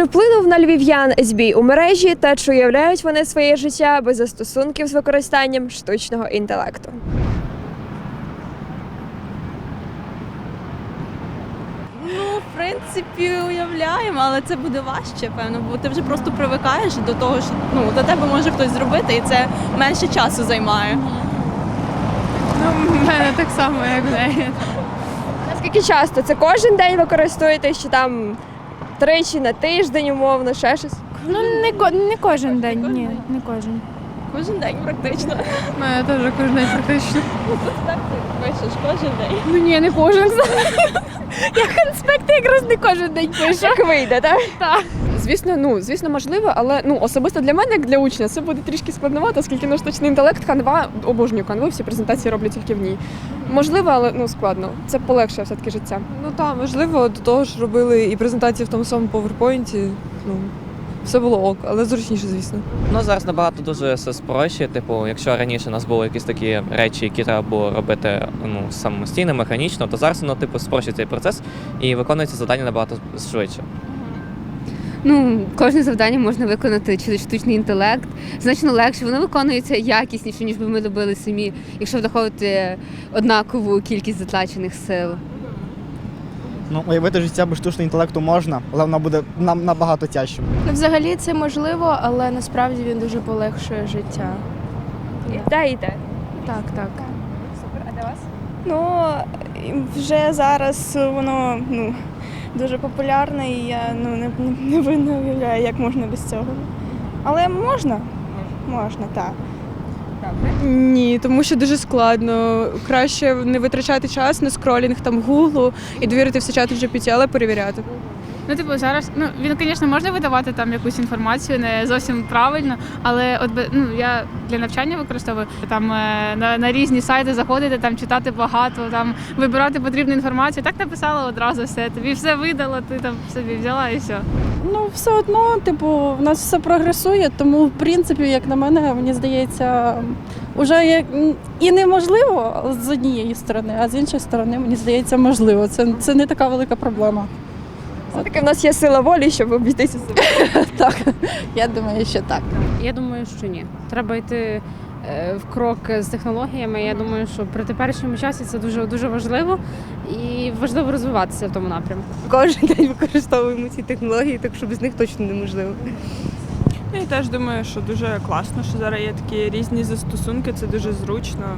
Чи вплинув на львів'ян збій у мережі та чи уявляють вони своє життя без застосунків з використанням штучного інтелекту? Ну, в принципі, уявляємо, але це буде важче, певно, бо ти вже просто привикаєш до того, що ну, до тебе може хтось зробити, і це менше часу займає. Ну, в мене так само, як в неї. Наскільки часто? Це кожен день використовуєте, чи там тричі на тиждень, умовно, ще щось? Ну, не, ко- не кожен день, ні, не кожен. Кожен день практично. Ну, я теж кожен день практично. Так ти пишеш кожен день. Ну ні, не кожен. Я якраз не кожен день пишу. Як вийде, так? Так. Звісно, ну звісно, можливо, але ну особисто для мене, як для учня, це буде трішки складновато, оскільки ну, штучний інтелект, канва, обожнюю канву, всі презентації роблю тільки в ній. Можливо, але ну складно. Це полегшує все-таки життя. Ну так, можливо, до того ж робили і презентації в тому самому PowerPoint. Ну, все було ок, але зручніше, звісно. Ну зараз набагато дуже все спрощує. Типу, якщо раніше у нас були якісь такі речі, які треба було робити ну самостійно, механічно, то зараз воно типу спрощує цей процес і виконується завдання набагато швидше. Ну, кожне завдання можна виконати через штучний інтелект. Значно легше, воно виконується якісніше, ніж би ми робили самі, якщо враховувати однакову кількість затрачених сил. Ну, уявити життя без штучного інтелекту можна, але воно буде нам набагато тяжчим. Ну, взагалі це можливо, але насправді він дуже полегшує життя. Де і де. Так, так. Супер, а для вас? Ну вже зараз воно ну дуже популярне, і я ну не, не, не, не уявляю, як можна без цього. Але можна, можна, так. Ні, тому що дуже складно. Краще не витрачати час на скролінг там гуглу і довірити все чату GPT, але перевіряти. Ну, типу, зараз, ну він, звісно, можна видавати там якусь інформацію не зовсім правильно, але от ну я для навчання використовую там е, на, на різні сайти заходити, там читати багато, там вибирати потрібну інформацію. Так написала одразу все. Тобі все видало, ти там собі взяла і все. Ну, все одно, типу, в нас все прогресує, тому, в принципі, як на мене, мені здається, уже як і неможливо з однієї сторони, а з іншої сторони, мені здається, можливо. Це, це не така велика проблема. Все-таки в нас є сила волі, щоб обійтися себе. Так, я думаю, що так. Я думаю, що ні. Треба йти е, в крок з технологіями. Я думаю, що при теперішньому часі це дуже дуже важливо і важливо розвиватися в тому напрямку. Кожен день використовуємо ці технології, так що без них точно неможливо. Я теж думаю, що дуже класно, що зараз є такі різні застосунки, це дуже зручно.